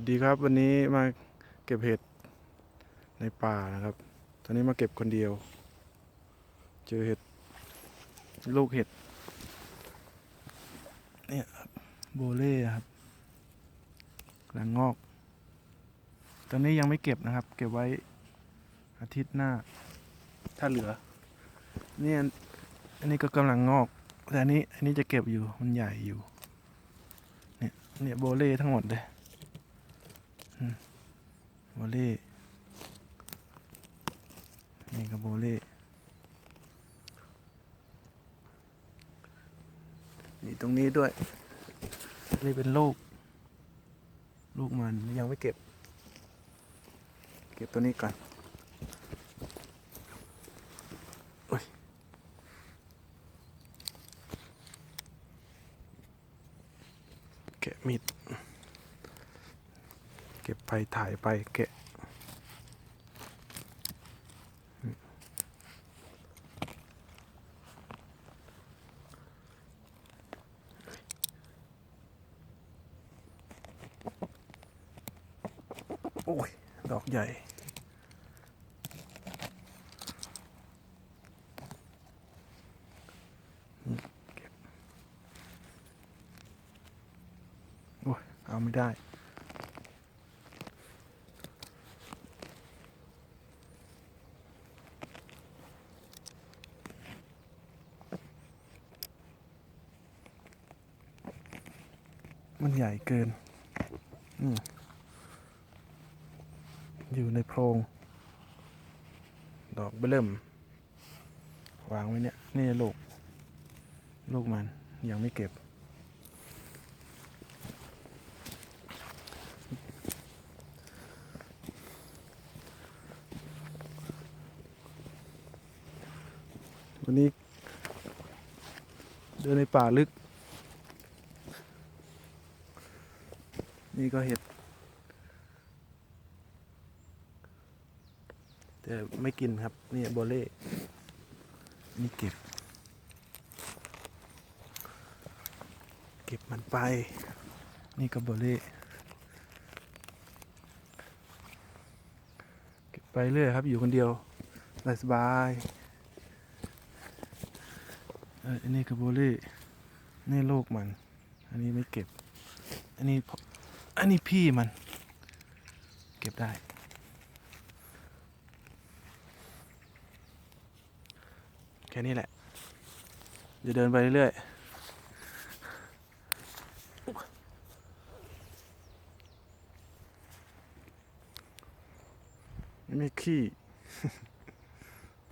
วัสดีครับวันนี้มาเก็บเห็ดในป่านะครับ ตอนนี้มาเก็บคนเดียว เจอเห็ด ลูกเห็ด เนี่ยโบเล่ครับกำลังงอก ตอนนี้ยังไม่เก็บนะครับ เก็บไว้อาทิตย์หน้า ถ้าเหลือ เนี่ยอันนี้ก็กำลังงอก แต่อันนี้อันนี้จะเก็บอยู่มันใหญ่อยู่ เนี่ยเนี่ยโบเล่ทั้งหมดเลย โบเล่นี่ก็โบเล่นี่ตรงนี้ด้วย นี่เป็นลูก ลูกมันยังไม่เก็บ เก็บตัวนี้ก่อนแกะมีด ก็บไปถ่ายไปแกะโอ้ย ดอกใหญ่โอ้ย เอาไม่ได้ มันใหญ่เกินออยู่ในโพรง ดอกเบิ่มวางไว้เนี่ย นี่ลูก ลูกมันยังไม่เก็บ วันนี้ เดินในป่าลึก นี่ก็เห็ด แต่ไม่กินครับ นี่โบเล่ นี่เก็บ เก็บมันไป นี่ก็โบเล่ เก็บไปเรื่อยครับ อยู่คนเดียวสบายอันนี้ก็โบเล่นี่ลูกมัน อันนี้ไม่เก็บ อันนี้พอ อันนี้พี่มัน เก็บได้ แค่นี้แหละ จะเดินไปเรื่อยๆไม่ขี้